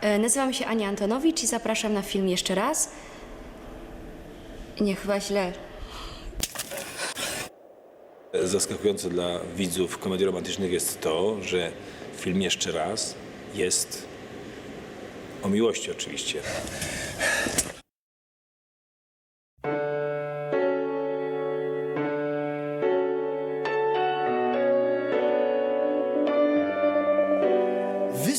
E, Nazywam się Ania Antonowicz i zapraszam na film jeszcze raz. Nie, chyba źle. Zaskakujące dla widzów komedii romantycznych jest to, że film jeszcze raz jest o miłości oczywiście.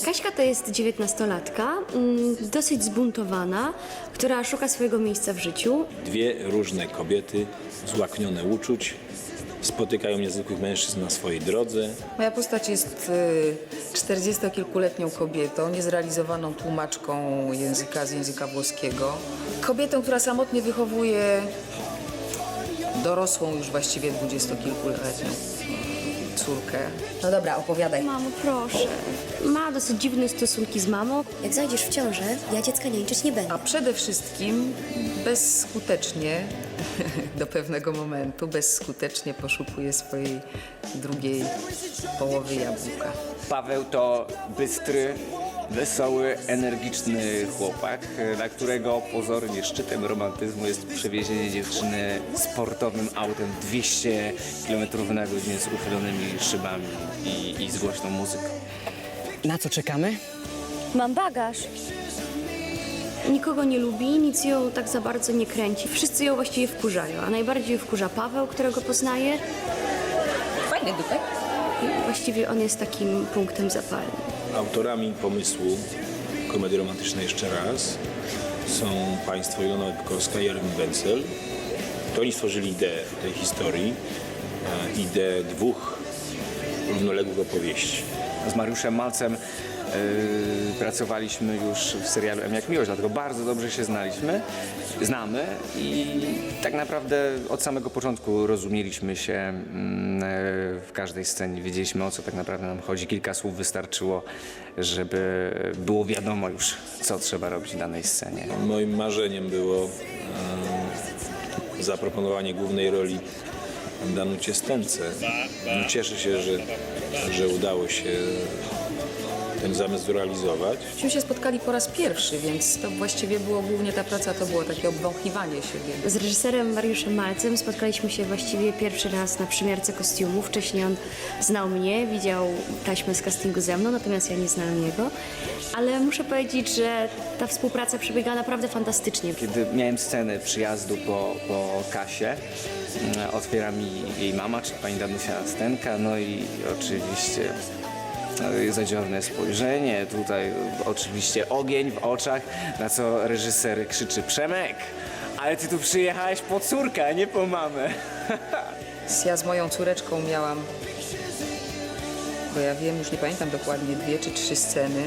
Kaśka to jest dziewiętnastolatka, mm, dosyć zbuntowana, która szuka swojego miejsca w życiu. Dwie różne kobiety, złaknione uczuć, spotykają niezwykłych mężczyzn na swojej drodze. Moja postać jest y, 40-kilkuletnią kobietą, niezrealizowaną tłumaczką języka z języka włoskiego. Kobietą, która samotnie wychowuje dorosłą już właściwie dwudziestokilkuletnią córkę. No dobra, opowiadaj. Mamo, proszę. Ma dosyć dziwne stosunki z mamą. Jak zajdziesz w ciążę, ja dziecka niańczyć nie będę. A przede wszystkim bezskutecznie, do pewnego momentu, bezskutecznie poszukuje swojej drugiej połowy jabłka. Paweł to bystry, wesoły, energiczny chłopak, dla którego pozornie szczytem romantyzmu jest przewiezienie dziewczyny sportowym autem 200 km na godzinę z uchylonymi szybami i, i z głośną muzyką. Na co czekamy? Mam bagaż. Nikogo nie lubi, nic ją tak za bardzo nie kręci. Wszyscy ją właściwie wkurzają, a najbardziej wkurza Paweł, którego poznaje. Fajny dupek. Właściwie on jest takim punktem zapalnym. Autorami pomysłu komedii romantycznej jeszcze raz są państwo Ilona Łebkowska i Erwin Wenzel. To oni stworzyli ideę tej historii, e, ideę dwóch równoległych opowieści. Z Mariuszem Malcem pracowaliśmy już w serialu M jak Miłość, dlatego bardzo dobrze się znaliśmy, znamy i tak naprawdę od samego początku rozumieliśmy się mm, e, w każdej scenie. Wiedzieliśmy o co tak naprawdę nam chodzi. Kilka słów wystarczyło, żeby było wiadomo już, co trzeba robić w danej scenie. Moim marzeniem było e, zaproponowanie głównej roli Danucie Stęce. Cieszę się, że, że udało się ten zamysł zrealizować. Myśmy się spotkali po raz pierwszy, więc to właściwie było głównie ta praca, to było takie obwąchiwanie siebie. Z reżyserem Mariuszem Malcem spotkaliśmy się właściwie pierwszy raz na przymiarce kostiumów. Wcześniej on znał mnie, widział taśmę z castingu ze mną, natomiast ja nie znałam jego. Ale muszę powiedzieć, że ta współpraca przebiegała naprawdę fantastycznie. Kiedy miałem scenę przyjazdu po, po kasie, mm, otwiera mi jej mama, czy pani Danusia Stenka, no i oczywiście zadziorne spojrzenie, tutaj oczywiście ogień w oczach, na co reżyser krzyczy Przemek, ale ty tu przyjechałeś po córkę, a nie po mamę. Ja z moją córeczką miałam, bo ja wiem, już nie pamiętam dokładnie, dwie czy trzy sceny.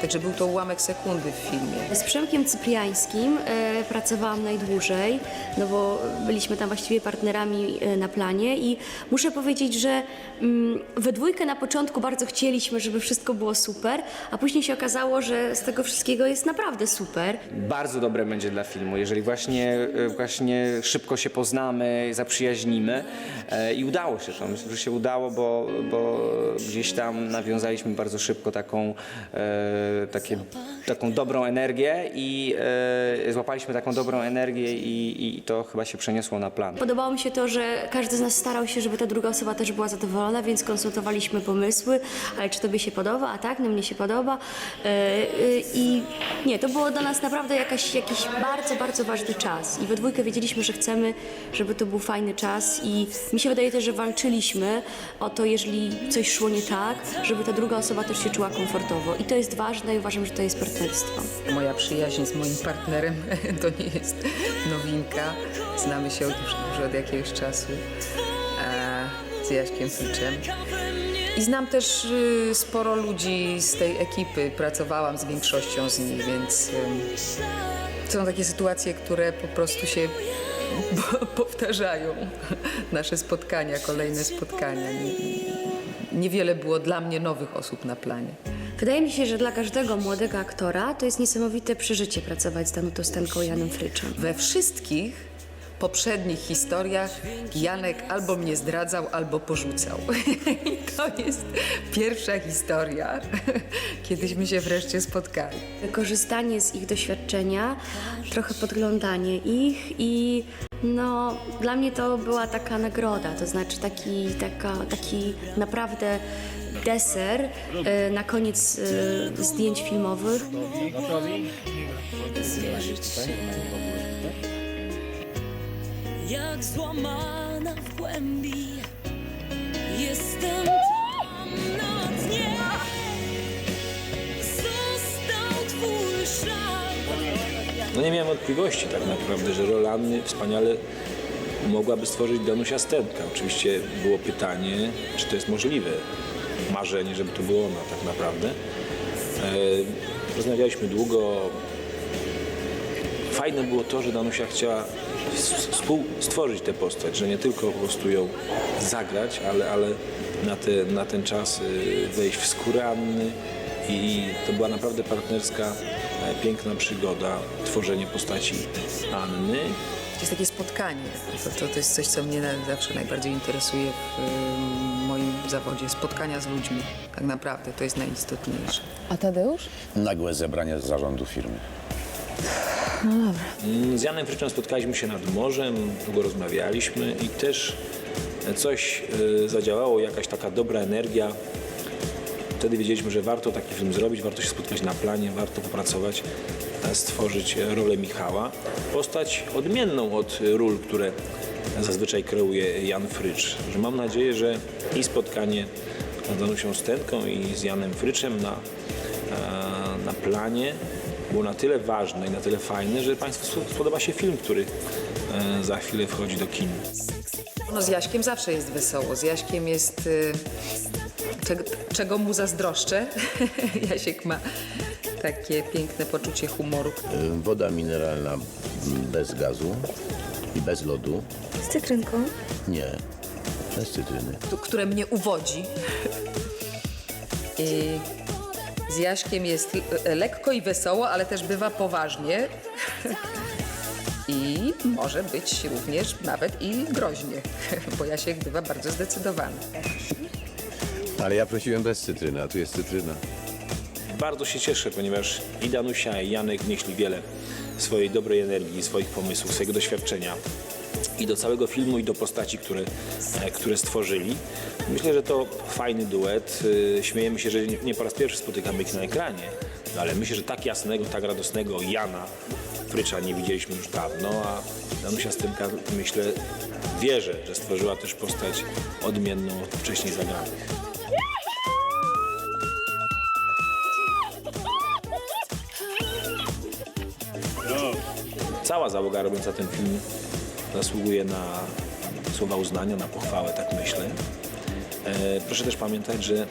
Także był to ułamek sekundy w filmie. Z Przemkiem Cypriańskim e, pracowałam najdłużej, no bo byliśmy tam właściwie partnerami e, na planie i muszę powiedzieć, że mm, we dwójkę na początku bardzo chcieliśmy, żeby wszystko było super, a później się okazało, że z tego wszystkiego jest naprawdę super. Bardzo dobre będzie dla filmu, jeżeli właśnie, e, właśnie szybko się poznamy, zaprzyjaźnimy e, i udało się to. Myślę, że się udało, bo, bo gdzieś tam nawiązaliśmy bardzo szybko taką, e, takie, taką dobrą energię i e, złapaliśmy taką dobrą energię i, i to chyba się przeniosło na plan. Podobało mi się to, że każdy z nas starał się, żeby ta druga osoba też była zadowolona, więc konsultowaliśmy pomysły, ale czy tobie się podoba, a tak, no mnie się podoba. E, e, I nie, to było dla nas naprawdę jakaś, jakiś bardzo, bardzo ważny czas. I we dwójkę wiedzieliśmy, że chcemy, żeby to był fajny czas i mi się wydaje też, że walczyliśmy o to, jeżeli coś szło nie tak, żeby ta druga osoba też się czuła komfortowo. I to jest ważne i uważam, że to jest partnerstwo. Moja przyjaźń z moim partnerem to nie jest nowinka. Znamy się już, już od jakiegoś czasu e, z Jaśkiem Ficzem. I znam też y, sporo ludzi z tej ekipy. Pracowałam z większością z nich, więc y, są takie sytuacje, które po prostu się po- powtarzają. Nasze spotkania, kolejne spotkania. Nie- Niewiele było dla mnie nowych osób na planie. Wydaje mi się, że dla każdego młodego aktora to jest niesamowite przeżycie pracować z Danutą Stanką i Janem Fryczem. We wszystkich poprzednich historiach Janek albo mnie zdradzał, albo porzucał. I to jest pierwsza historia, kiedyśmy się wreszcie spotkali. Korzystanie z ich doświadczenia, trochę podglądanie ich i no, dla mnie to była taka nagroda, to znaczy taki, taka, taki naprawdę deser e, na koniec e, zdjęć filmowych. jak złamana w głębi. Jestem tam na dnie. Został twój szlak. No nie miałem wątpliwości tak naprawdę, że rolę Anny wspaniale mogłaby stworzyć Danusia Stępka. Oczywiście było pytanie, czy to jest możliwe. Marzenie, żeby to była ona tak naprawdę. E, rozmawialiśmy długo. Fajne było to, że Danusia chciała s- współstworzyć tę postać, że nie tylko po prostu ją zagrać, ale, ale na, te, na ten czas y, wejść w skórę Anny i to była naprawdę partnerska, e, piękna przygoda, tworzenie postaci Anny. To jest takie spotkanie. To, to, to jest coś, co mnie na- zawsze najbardziej interesuje w y, moim zawodzie. Spotkania z ludźmi. Tak naprawdę to jest najistotniejsze. A Tadeusz? Nagłe zebranie zarządu firmy. Mm, Z Janem Fryczem spotkaliśmy się nad morzem, długo rozmawialiśmy i też coś e, zadziałało, jakaś taka dobra energia. Wtedy wiedzieliśmy, że warto taki film zrobić, warto się spotkać na planie, warto popracować, e, stworzyć e, rolę Michała. Postać odmienną od e, ról, które zazwyczaj kreuje Jan Frycz. Mam nadzieję, że i spotkanie z Danusią Stępką i z Janem Fryczem na, e, na planie było na tyle ważne i na tyle fajne, że Państwu spodoba się film, który e, za chwilę wchodzi do kin. No z Jaśkiem zawsze jest wesoło. Z Jaśkiem jest... Czego, czego mu zazdroszczę. Jasiek ma takie piękne poczucie humoru. Y, Woda mineralna bez gazu i bez lodu. Z cytrynką. Nie, bez cytryny. które mnie uwodzi. I z Jaśkiem jest l- lekko i wesoło, ale też bywa poważnie. I może być również nawet i groźnie, bo Jasiek bywa bardzo zdecydowany. Ale ja prosiłem bez cytryny, a tu jest cytryna. Bardzo się cieszę, ponieważ i Danusia, i Janek wnieśli wiele swojej dobrej energii, swoich pomysłów, swojego doświadczenia i do całego filmu, i do postaci, które, e, które stworzyli. Myślę, że to fajny duet. Y, Śmiejemy się, że nie, nie po raz pierwszy spotykamy ich na ekranie, no ale myślę, że tak jasnego, tak radosnego Jana Frycza nie widzieliśmy już dawno, a Danusia Stymka, myślę, wierzę, że stworzyła też postać odmienną od wcześniej zagranych. Cała załoga robiąca ten film zasługuje na słowa uznania, na pochwałę, tak myślę. E, proszę też pamiętać, że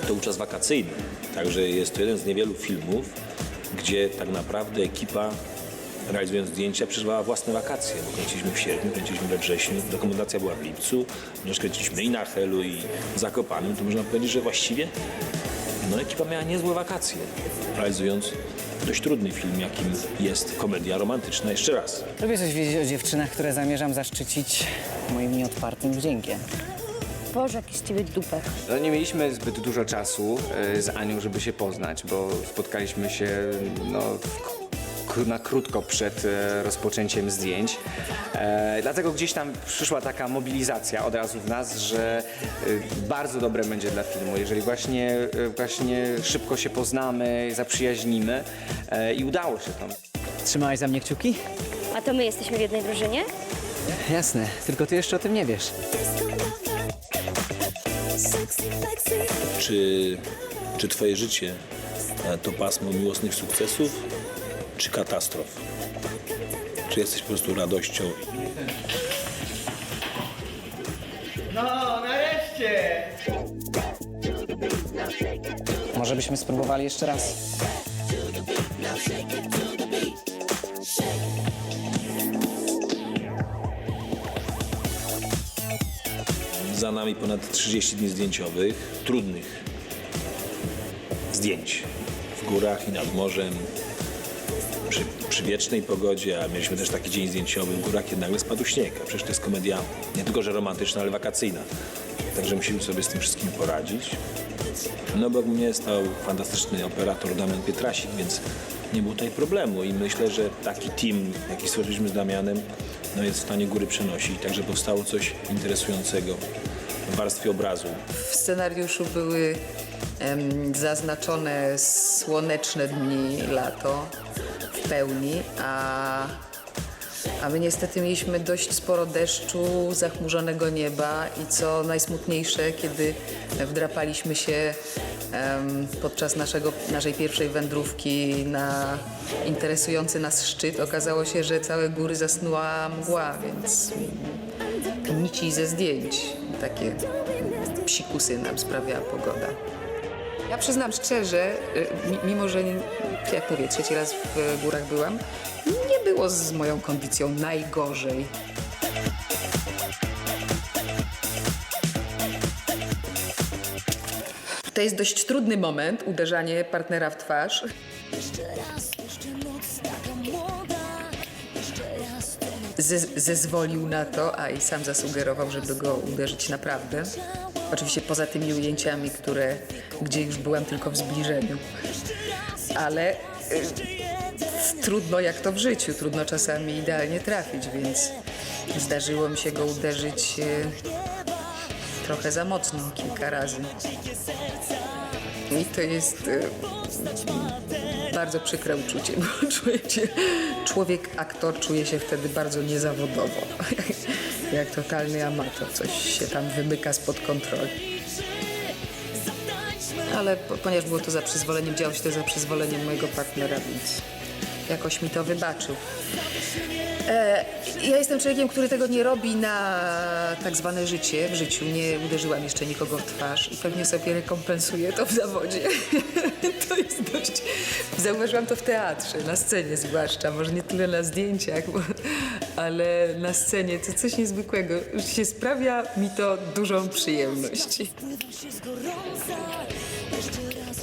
to był czas wakacyjny, także jest to jeden z niewielu filmów, gdzie tak naprawdę ekipa realizując zdjęcia przeżywała własne wakacje, bo kręciliśmy w sierpniu, kręciliśmy we wrześniu, dokumentacja była w lipcu, ponieważ kręciliśmy i na Helu, i w Zakopanem, to można powiedzieć, że właściwie no, ekipa miała niezłe wakacje, realizując dość trudny film, jakim jest komedia romantyczna. Jeszcze raz. Lubię coś wiedzieć o dziewczynach, które zamierzam zaszczycić moim nieodpartym wdziękiem. Boże, jakiś z ciebie dupek. No, nie mieliśmy zbyt dużo czasu e, z Anią, żeby się poznać, bo spotkaliśmy się no, k- na krótko przed e, rozpoczęciem zdjęć. E, dlatego gdzieś tam przyszła taka mobilizacja od razu w nas, że e, bardzo dobre będzie dla filmu, jeżeli właśnie, właśnie szybko się poznamy, zaprzyjaźnimy i udało się to. Trzymałeś za mnie kciuki? A to my jesteśmy w jednej drużynie? Jasne, tylko ty jeszcze o tym nie wiesz. Czy, czy twoje życie to pasmo miłosnych sukcesów, czy katastrof? Czy jesteś po prostu radością Może byśmy spróbowali jeszcze raz. Za nami ponad 30 dni zdjęciowych, trudnych zdjęć w górach i nad morzem. Przy, wiecznej pogodzie, a mieliśmy też taki dzień zdjęciowy w górach, kiedy nagle spadł śnieg. A przecież to jest komedia nie tylko, że romantyczna, ale wakacyjna. Także musimy sobie z tym wszystkim poradzić. No obok mnie stał fantastyczny operator Damian Pietrasik, więc nie było tutaj problemu i myślę, że taki team, jaki stworzyliśmy z Damianem, no jest w stanie góry przenosić. Także powstało coś interesującego w warstwie obrazu. W scenariuszu były em, zaznaczone słoneczne dni, lato pełni, a, a my niestety mieliśmy dość sporo deszczu, zachmurzonego nieba i co najsmutniejsze, kiedy wdrapaliśmy się podczas naszego, naszej pierwszej wędrówki na interesujący nas szczyt, okazało się, że całe góry zasnuła mgła, więc nici ze zdjęć. Takie psikusy nam sprawiała pogoda. Ja przyznam szczerze, y, mi- mimo że, jak mówię, trzeci raz w górach byłam, nie było z moją kondycją najgorzej. To jest dość trudny moment, uderzanie partnera w twarz. Ze, zezwolił na to, a i sam zasugerował, żeby go uderzyć naprawdę. Oczywiście poza tymi ujęciami, które, gdzie już byłam tylko w zbliżeniu. Ale y, trudno jak to w życiu, trudno czasami idealnie trafić, więc zdarzyło mi się go uderzyć y, trochę za mocno, kilka razy. I to jest y, bardzo przykre uczucie, bo człowiek, aktor czuje się wtedy bardzo niezawodowo. Jak totalny amator, coś się tam wymyka spod kontroli. Ale po, ponieważ było to za przyzwoleniem, działo się to za przyzwoleniem mojego partnera, więc jakoś mi to wybaczył. E, ja jestem człowiekiem, który tego nie robi na tak zwane życie. W życiu nie uderzyłam jeszcze nikogo w twarz i pewnie sobie rekompensuję to w zawodzie. to jest dość... Zauważyłam to w teatrze, na scenie zwłaszcza, może nie tyle na zdjęciach, bo, ale na scenie to coś niezwykłego. Już się sprawia mi to dużą przyjemność.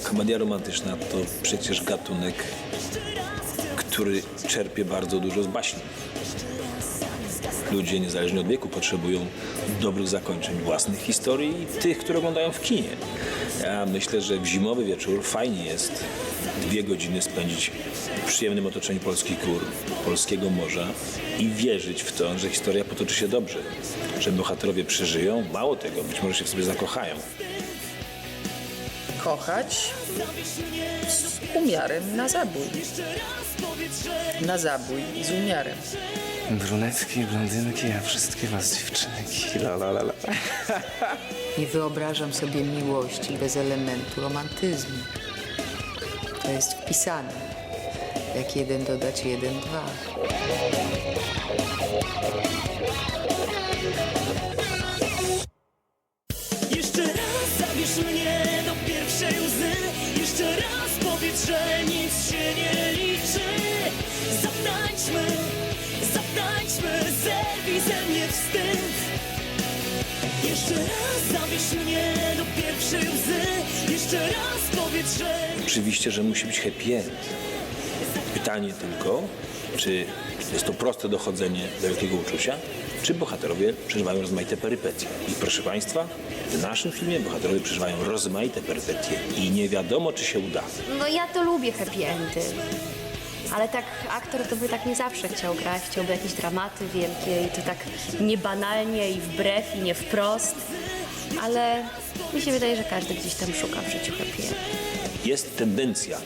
Komedia romantyczna to przecież gatunek, który czerpie bardzo dużo z baśni. Ludzie, niezależnie od wieku, potrzebują dobrych zakończeń własnych historii i tych, które oglądają w kinie. Ja myślę, że w zimowy wieczór fajnie jest dwie godziny spędzić w przyjemnym otoczeniu polskich gór, polskiego morza i wierzyć w to, że historia potoczy się dobrze, że bohaterowie przeżyją, mało tego, być może się w sobie zakochają. Kochać z umiarem na zabój. Na zabój z umiarem. Brunetki, blondynki, a wszystkie was dziewczynki. La, la, la, la. Nie wyobrażam sobie miłości bez elementu romantyzmu. To jest wpisane. Jak jeden dodać jeden, dwa. Oczywiście, że musi być happy end. Pytanie tylko, czy jest to proste dochodzenie do wielkiego uczucia, czy bohaterowie przeżywają rozmaite perypetie. I proszę Państwa, w naszym filmie bohaterowie przeżywają rozmaite perypetie i nie wiadomo, czy się uda. No ja to lubię happy endy. Ale tak aktor to by tak nie zawsze chciał grać, chciałby jakieś dramaty wielkie i to tak niebanalnie i wbrew i nie wprost. Ale mi się wydaje, że każdy gdzieś tam szuka w życiu happy end. Jest tendencja,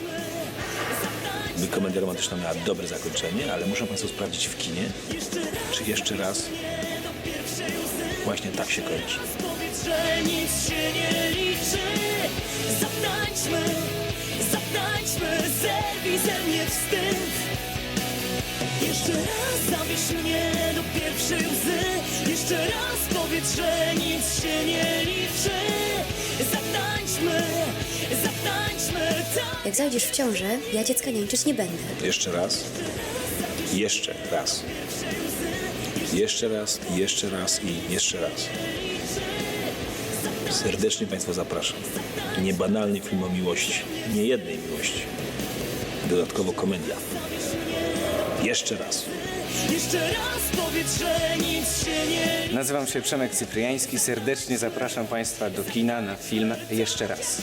by komedia romantyczna miała dobre zakończenie, ale muszą Państwo sprawdzić w kinie, czy jeszcze raz właśnie tak się kończy. Jeszcze raz mnie do pierwszej łzy. Jeszcze raz powiedz, że nic się nie liczy. Zatańczmy, zatańczmy Jak zajdziesz w ciążę, ja dziecka niańczyć nie będę. Jeszcze raz. Jeszcze raz. Jeszcze raz, jeszcze raz i jeszcze raz. Serdecznie Państwa zapraszam. Niebanalny film o miłości. Nie jednej miłości. Dodatkowo komedia. Jeszcze raz. Jeszcze raz powiedz, że nic się nie Nazywam się Przemek Cypriański. Serdecznie zapraszam Państwa do kina na film Jeszcze raz.